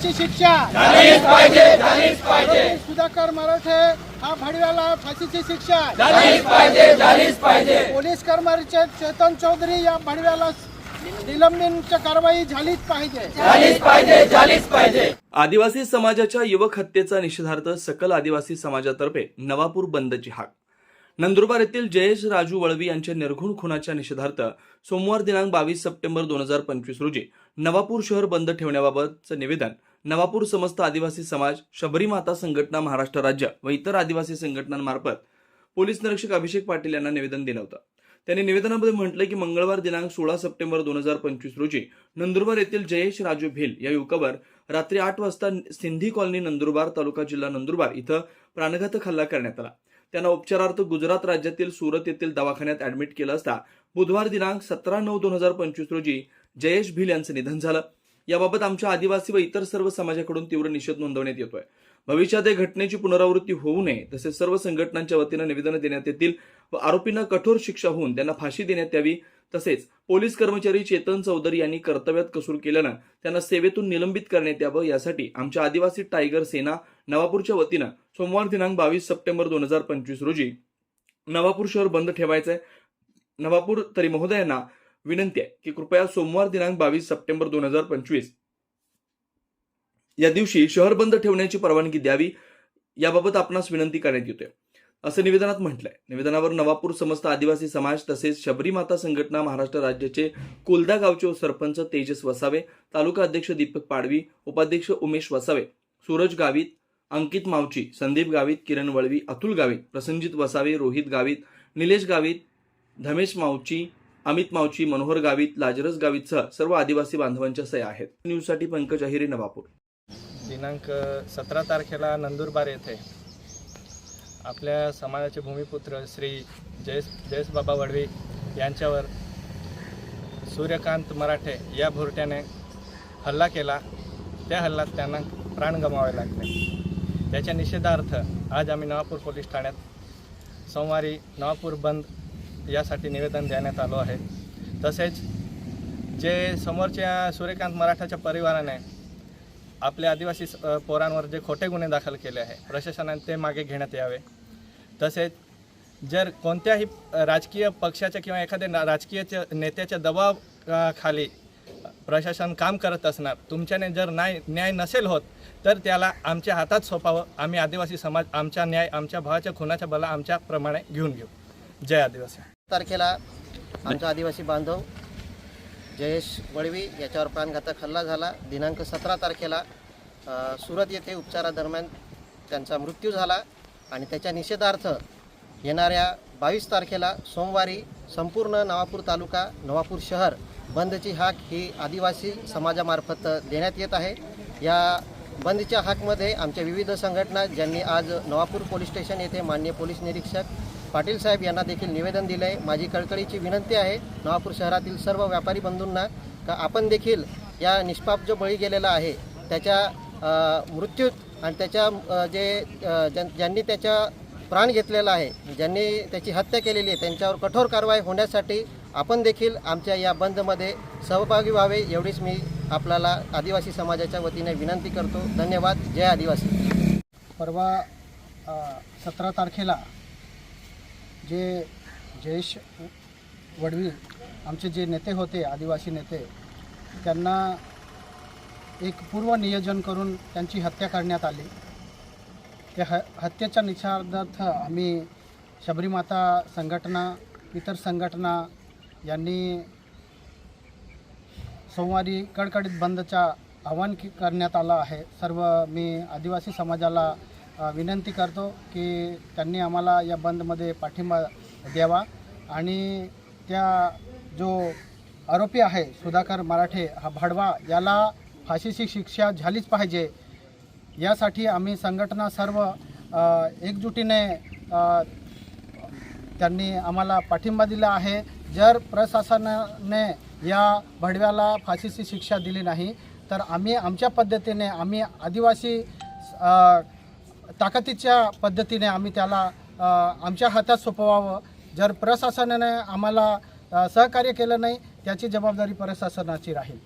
फाशीची शिक्षा. झालीच पाहिजे झालीच पाहिजे. सुधाकर मराठे हा भडव्याला फाशीची शिक्षा. झालीच पाहिजे झालीच पाहिजे. पोलीस कर्मचारी चेतन चौधरी या भडव्याला निलंबनच्या कारवाई झालीच पाहिजे. झालीच पाहिजे झालीच पाहिजे. आदिवासी समाजाच्या युवक हत्येचा निषेधार्थ सकल आदिवासी समाजातर्फे नवापूर बंदची हाक. नंदुरबार येथील जयेश राजू वळवी यांच्या निर्घुण खुनाच्या निषेधार्थ सोमवार दिनांक बावीस सप्टेंबर दोन हजार पंचवीस रोजी नवापूर शहर बंद ठेवण्याबाबतचं निवेदन नवापूर समस्त आदिवासी समाज शबरी माता संघटना महाराष्ट्र राज्य व इतर आदिवासी संघटनांमार्फत पोलीस निरीक्षक अभिषेक पाटील यांना निवेदन दिलं होतं. त्यांनी निवेदनामध्ये म्हटलं की मंगळवार दिनांक सोळा सप्टेंबर दोन हजार पंचवीस रोजी नंदुरबार येथील जयेश राजू भिल या युवकावर रात्री आठ वाजता सिंधी कॉलनी नंदुरबार तालुका जिल्हा नंदुरबार इथं प्राणघातक हल्ला करण्यात आला. त्यांना उपचारार्थ गुजरात राज्यातील सुरत येथील दवाखान्यात ऍडमिट केलं असता बुधवार दिनांक सतरा नऊ दोन हजार पंचवीस रोजी जयेश भिल यांचं निधन झालं. याबाबत आमच्या आदिवासी व इतर सर्व समाजाकडून तीव्र निषेध नोंदवण्यात येतोय. भविष्यात या घटनेची पुनरावृत्ती होऊ नये तसेच सर्व संघटनांच्या वतीनं निवेदन देण्यात येतील व आरोपींना कठोर शिक्षा होऊन त्यांना फाशी देण्यात यावी तसेच पोलीस कर्मचारी चेतन चौधरी यांनी कर्तव्यात कसूर केल्यानं त्यांना सेवेतून निलंबित करण्यात यावं यासाठी आमच्या आदिवासी टायगर सेना नवापूरच्या वतीनं सोमवार दिनांक बावीस सप्टेंबर दोन हजार पंचवीस रोजी नवापूर शहर बंद ठेवायचंय. नवापूर तरी महोदयांना विनंती आहे की कृपया सोमवार दिनांक बावीस सप्टेंबर दोन हजार पंचवीस या दिवशी शहर बंद ठेवण्याची परवानगी द्यावी याबाबत आपणास विनंती करण्यात येते असं निवेदनात म्हटलंय. निवेदनावर नवापूर समस्त आदिवासी समाज तसेच शबरी माता संघटना महाराष्ट्र राज्याचे कोलदा गावचे सरपंच तेजस वसावे तालुका अध्यक्ष दीपक पाडवी उपाध्यक्ष उमेश वसावे सूरज गावित अंकित मावची संदीप गावित किरण वळवी अतुल गावित प्रसंजित वसावे रोहित गावित निलेश गावित धमेश मावची अमित मावची मनोहर गावित लाजरस गावितसह सर्व आदिवासी बांधवांच्या सह्या आहेत. न्यूजसाठी पंकज अहिरे नवापूर. दिनांक सतरा तारखेला नंदुरबार येथे आपल्या समाजाचे भूमिपुत्र श्री जयेश जयेशबाबा वडवी यांच्यावर सूर्यकांत मराठे या भुरट्याने हल्ला केला. त्या हल्ल्यात त्यांना प्राण गमावे लागले. त्याच्या निषेधार्थ आज आम्ही नवापूर पोलीस ठाण्यात सोमवारी नवापूर बंद यासाठी निवेदन देण्यात आलो आहे. तसेच जे समोरच्या सूर्यकांत मराठाच्या परिवाराने आपल्या आदिवासी स- पोरांवर जे खोटे गुन्हे दाखल केले आहे प्रशासनाने ते मागे घेण्यात यावे. तसेच जर कोणत्याही राजकीय पक्षाच्या किंवा एखाद्या राजकीय नेत्याच्या दबाव खाली प्रशासन काम करत असणार तुमच्याने जर न्याय न्याय नसेल होत तर त्याला आमच्या हातात सोपावं. आम्ही आदिवासी समाज आमच्या न्याय आमच्या भावाच्या खुनाच्या बला आमच्याप्रमाणे घेऊन घेऊ. जय आदिवासी. तारखेला आमचा आदिवासी बांधव जयेश वळवी याच्यावर प्राणघातक हल्ला झाला. दिनांक सतरा तारखेला सुरत येथे उपचारादरम्यान त्यांचा मृत्यू झाला आणि त्याच्या निषेधार्थ येणाऱ्या बावीस तारखेला सोमवारी संपूर्ण नवापूर तालुका नवापूर शहर बंदची हाक ही आदिवासी समाजामार्फत देण्यात येत आहे. या बंदच्या हाकमध्ये आमच्या विविध संघटना ज्यांनी आज नवापूर पोलीस स्टेशन येथे मान्य पोलीस निरीक्षक पाटील साहेब यांना देखील निवेदन दिलं आहे माझी कळकळीची विनंती आहे नवापूर शहरातील सर्व व्यापारी बंधूंना का आपण देखील या निष्पाप जो बळी गेलेला आहे त्याच्या मृत्यूत आणि त्याच्या जे ज्यां- ज्यांनी त्याच्या प्राण घेतलेला आहे ज्यांनी त्याची हत्या केलेली आहे त्यांच्यावर कठोर कारवाई होण्यासाठी आपण देखील आमच्या या बंदमध्ये सहभागी व्हावे एवढीच मी आपल्याला आदिवासी समाजाच्या वतीने विनंती करतो. धन्यवाद. जय आदिवासी. परवा सतरा तारखेला जे जयेश वडवी आमचे जे नेते होते आदिवासी नेते त्यांना एक पूर्व नियोजन करून त्यांची हत्या करण्यात आली. त्या ह हत्येच्या निषेधार्थ आम्ही शबरीमाता संघटना इतर संघटना यांनी सोमवारी कडकडीत बंदचा आवाहन करण्यात आलं आहे. सर्व मी आदिवासी समाजाला विनंती करतो की त्यांनी आम्हाला या बंदमध्ये पाठिंबा द्यावा. आणि त्या जो आरोपी आहे सुधाकर मराठे हा भाडवा याला फाशीची शिक्षा झालीच पाहिजे. यासाठी आम्ही संघटना सर्व एकजुटीने त्यांनी आम्हाला पाठिंबा दिला आहे. जर प्रशासनाने या भडव्याला फाशीची शिक्षा दिली नाही तर आम्ही आमच्या पद्धतीने आम्ही आदिवासी ताकदीच्या पद्धतीने आम्ही त्याला आमच्या हातात सोपवावं. जर प्रशासनाने आम्हाला सहकार्य केलं नाही त्याची जबाबदारी प्रशासनाची राहील.